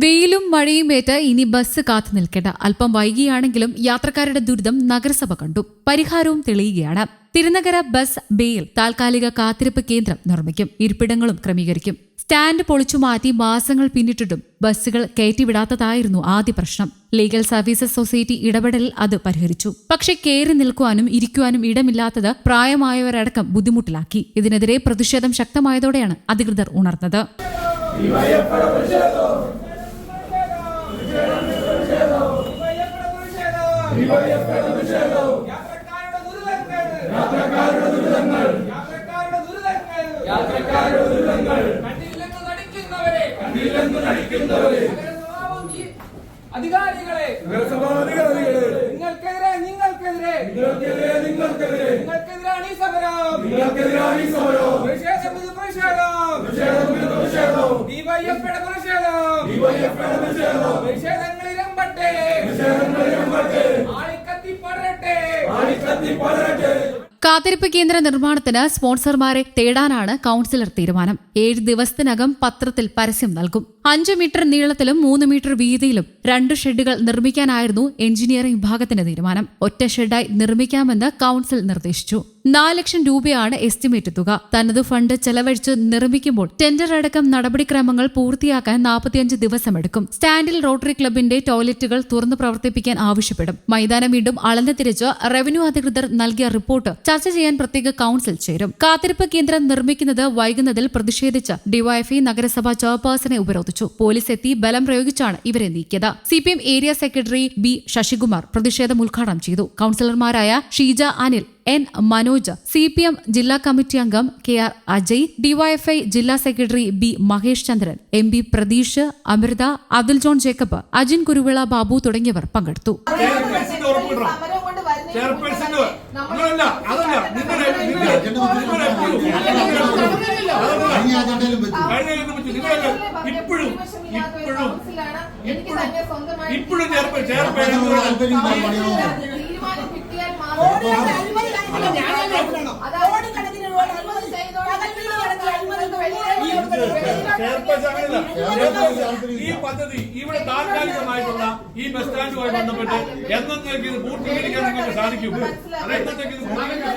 വെയിലും മഴയും ഏറ്റ് ഇനി ബസ് കാത്തു നിൽക്കേണ്ട. അല്പം വൈകിയാണെങ്കിലും യാത്രക്കാരുടെ ദുരിതം നഗരസഭ കണ്ടു. പരിഹാരവും തെളിയുകയാണ്. തിരുനഗര ബസ് ബേയിൽ താൽക്കാലിക കാത്തിരിപ്പ് കേന്ദ്രം നിർമ്മിക്കും. ഇരിപ്പിടങ്ങളും ക്രമീകരിക്കും. സ്റ്റാൻഡ് പൊളിച്ചു മാറ്റി മാസങ്ങൾ പിന്നിട്ടിട്ടും ബസ്സുകൾ കയറ്റിവിടാത്തതായിരുന്നു ആദ്യ പ്രശ്നം. ലീഗൽ സർവീസസ് സൊസൈറ്റി ഇടപെടൽ അത് പരിഹരിച്ചു. പക്ഷെ കയറി നിൽക്കുവാനും ഇരിക്കുവാനും ഇടമില്ലാത്തത് പ്രായമായവരടക്കം ബുദ്ധിമുട്ടിലാക്കി. ഇതിനെതിരെ പ്രതിഷേധം ശക്തമായതോടെയാണ് അധികൃതർ ഉണർന്നത്. യാത്രക്കാരുടെ ദുരിതങ്ങൾ യാത്രക്കാരുടെ ദുരിതങ്ങൾ കണ്ടില്ലെന്ന് നടിക്കുന്നവരെ കണ്ടില്ലെന്ന് നടിക്കുന്നവരെ അധികാരികളെ നിങ്ങൾക്കെതിരെ നിങ്ങൾക്കെതിരെ നിങ്ങൾക്കെതിരെ നിങ്ങൾക്കെതിരെ ആളിക്കത്തി പടരട്ടെ ആളിക്കത്തി പടരട്ടെ കാത്തിരിപ്പ് കേന്ദ്ര നിർമ്മാണത്തിന് സ്പോൺസർമാരെ തേടാനാണ് കൌൺസിലർ തീരുമാനം. ഏഴ് ദിവസത്തിനകം പത്രത്തിൽ പരസ്യം നൽകും. അഞ്ചു മീറ്റർ നീളത്തിലും മൂന്ന് മീറ്റർ വീതിയിലും രണ്ട് ഷെഡുകൾ നിർമ്മിക്കാനായിരുന്നു എഞ്ചിനീയറിംഗ് വിഭാഗത്തിന്റെ തീരുമാനം. ഒറ്റ ഷെഡായി നിർമ്മിക്കാമെന്ന് കൌൺസിൽ നിർദ്ദേശിച്ചു. നാല് ലക്ഷം രൂപയാണ് എസ്റ്റിമേറ്റ് തുക. തനത് ഫണ്ട് ചെലവഴിച്ച് നിർമ്മിക്കുമ്പോൾ ടെൻഡർ അടക്കം നടപടിക്രമങ്ങൾ പൂർത്തിയാക്കാൻ നാൽപ്പത്തിയഞ്ച് ദിവസമെടുക്കും സ്റ്റാൻഡിൽ റോട്ടറി ക്ലബിന്റെ ടോയ്ലറ്റുകൾ തുറന്നു പ്രവർത്തിപ്പിക്കാൻ ആവശ്യപ്പെടും. മൈതാനം വീണ്ടും അളന്നു തിരിച്ച് റവന്യൂ അധികൃതർ നൽകിയ റിപ്പോർട്ട് ചർച്ച ചെയ്യാൻ പ്രത്യേക കൌൺസിൽ ചേരും. കാത്തിരിപ്പ് കേന്ദ്രം നിർമ്മിക്കുന്നത് വൈകുന്നതിൽ പ്രതിഷേധിച്ച് ഡിവൈഎഫ്ഐ നഗരസഭാ ചെയർപേഴ്സണെ ഉപരോധിച്ചു. പോലീസ് എത്തി ബലം പ്രയോഗിച്ചാണ് ഇവരെ നീക്കിയത്. CPM area secretary B Sasikumar പ്രതിഷേധം ഉദ്ഘാടനം ചെയ്തു. കൌൺസിലർമാരായ Sheeja Anil N Manoj C P M ജില്ലാ കമ്മിറ്റി അംഗം കെ ആർ അജയ് ഡിവൈഎഫ്ഐ ജില്ലാ secretary B Mahesh Chandran M P Pratheesh Amritha Abdul John Jacob Ajin Kuruvila Babu തുടങ്ങിയവർ പങ്കെടുത്തു ഇപ്പോഴും ഇപ്പോഴും ഇപ്പോഴും ചേർപ്പ് ചെയർപേ ഈ പദ്ധതി ഇവിടെ താൽക്കാലികമായിട്ടുള്ള ഈ ബസ് സ്റ്റാൻഡുമായി ബന്ധപ്പെട്ട് എന്നത്തേക്ക് ഇത് പൂർത്തീകരിക്കാൻ നിങ്ങൾക്ക് സാധിക്കും? അത് എന്നത്തേക്ക് ഇത് പൂർത്തീകരിക്കാൻ